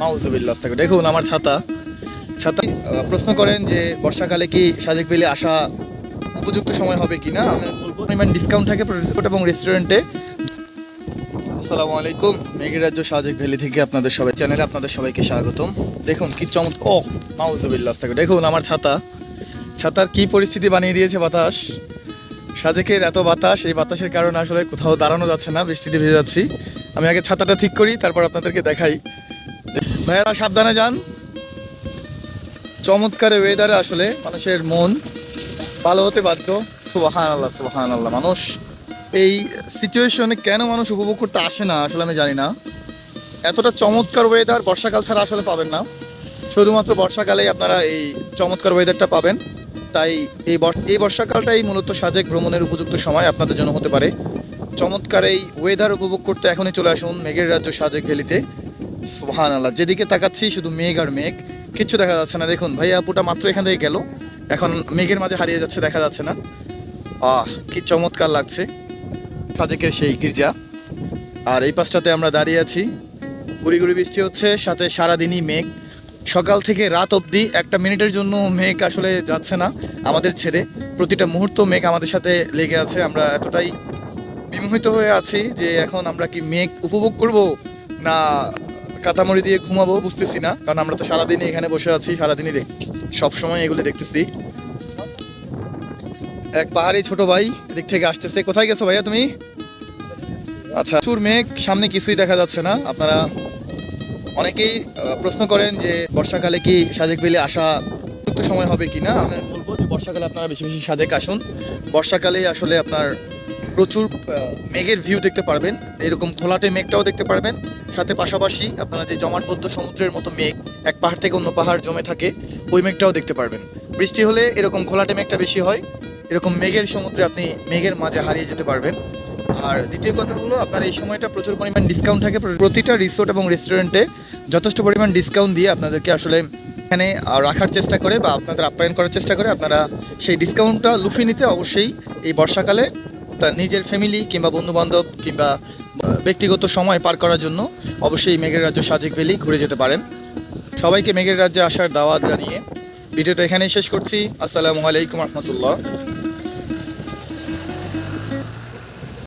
মাউজুবিল্লাহ আস্তাগফির। দেখুন, আমার ছাতা। ছাতা প্রশ্ন করেন যে, বর্ষাকালে কি সাজেক বিলে আসা উপযুক্ত সময় হবে কি না? আমি পরিমাণ ডিসকাউন্ট থাকে রিসোর্ট এবং রেস্টুরেন্টে আসসালামু আলাইকুম, মেঘের রাজ্য সাজেক ভ্যালি থেকে আপনাদের সবাই চ্যানেলে আপনাদের সবাইকে স্বাগতম। দেখুন, কি চমৎ, ও মাউজুবিল্লাহ আস্তাগফির। দেখুন, আমার ছাতা। ছাতার কি পরিস্থিতি বানিয়ে দিয়েছে বাতাস? সাজেকের এত বাতাস, এই বাতাসের কারণে আসলে কোথাও দাঁড়ানো যাচ্ছে না, বৃষ্টিতে ভিজে যাচ্ছি। আমি আগে ছাতাটা ঠিক করি, তারপর আপনাদেরকে দেখাই। ভাইয়ারা সাবধানে যান। চমৎকার ওয়েদারে আসলে মানুষের মন ভালো হতে বাধ্য। সুবাহান আল্লাহ সুবাহান আল্লাহ মানুষ এই সিচুয়েশনে কেন মানুষ উপভোগ করতে আসে না, আসলে আমি জানি না। এতটা চমৎকার ওয়েদার বর্ষাকাল ছাড়া আসলে পাবেন না। শুধুমাত্র বর্ষাকালেই আপনারা এই চমৎকার ওয়েদারটা পাবেন। তাই এই এই বর্ষাকালটাই মূলত সাজেক ভ্রমণের উপযুক্ত সময় আপনাদের জন্য হতে পারে। চমৎকার এই ওয়েদার উপভোগ করতে এখনই চলে আসুন মেঘের রাজ্য সাজেক ভ্যালিতে। সুহান আল্লাহ যেদিকে তাকাচ্ছি শুধু মেঘ আর মেঘ, কিচ্ছু দেখা যাচ্ছে না। দেখুন, ভাইয়া, আপুটা মাত্র এখান থেকে গেল। এখন মেঘের মাঝে হারিয়ে যাচ্ছে, দেখা যাচ্ছে না। আহ, কি চমৎকার লাগছে। সাজেকের সেই গির্জা। আর এই পাশটাতে আমরা দাঁড়িয়ে আছি। গুড়ি গুড়ি বৃষ্টি হচ্ছে, সাথে সারাদিনই মেঘ। সকাল থেকে রাত অবধি একটা মিনিটের জন্য মেঘ আসলে যাচ্ছে না আমাদের ছেড়ে। প্রতিটা মুহূর্ত মেঘ আমাদের সাথে লেগে আছে। আমরা এতটাই বিমোহিত হয়ে আছি যে এখন আমরা কি মেঘ উপভোগ করব না কাতামড়ি দিয়ে ঘুমাবো, বুঝতেছি না। কারণ আমরা তো সারাদিনই এখানে বসে আছি, সারাদিনই দেখ সবসময় এগুলো দেখতেছি। এক পাহাড়ি ছোট ভাই দিক থেকে আসতেছে। কোথায় গেছো ভাইয়া তুমি? আচ্ছা চুর মেঘ, সামনে কিছুই দেখা যাচ্ছে না। আপনারা অনেকেই প্রশ্ন করেন যে, বর্ষাকালে কি সাজেক বিলে আসা সময় হবে কি না আমি বলব যে, বর্ষাকালে আপনারা বেশি বেশি সাজেক আসুন। বর্ষাকালে আসলে আপনার প্রচুর মেঘের ভিউ দেখতে পারবেন। এরকম খোলাটে মেঘটাও দেখতে পারবেন। সাথে পাশাপাশি আপনারা যে জমাটবদ্ধ সমুদ্রের মতো মেঘ, এক পাহাড় থেকে অন্য পাহাড় জমে থাকে, ওই মেঘটাও দেখতে পারবেন। বৃষ্টি হলে এরকম ঘোলাটে মেঘটা বেশি হয়। এরকম মেঘের সমুদ্রে আপনি মেঘের মাঝে হারিয়ে যেতে পারবেন। আর দ্বিতীয় কথা হলো, আপনার এই সময়টা প্রচুর পরিমাণ ডিসকাউন্ট থাকে। প্রতিটা রিসোর্ট এবং রেস্টুরেন্টে যথেষ্ট পরিমাণ ডিসকাউন্ট দিয়ে আপনাদেরকে আসলে এখানে রাখার চেষ্টা করে বা আপনাদের আপ্যায়ন করার চেষ্টা করে। আপনারা সেই ডিসকাউন্টটা লুফে নিতে অবশ্যই এই বর্ষাকালে তার নিজের ফ্যামিলি কিংবা বন্ধুবান্ধব কিংবা ব্যক্তিগত সময় পার করার জন্য অবশ্যই মেঘের রাজ্য সাজেক ভ্যালি ঘুরে যেতে পারেন। সবাইকে মেঘের রাজ্যে আসার দাওয়াত জানিয়ে ভিডিওটা এখানেই শেষ করছি। আসসালামু আলাইকুম রহমতুল্লাহ।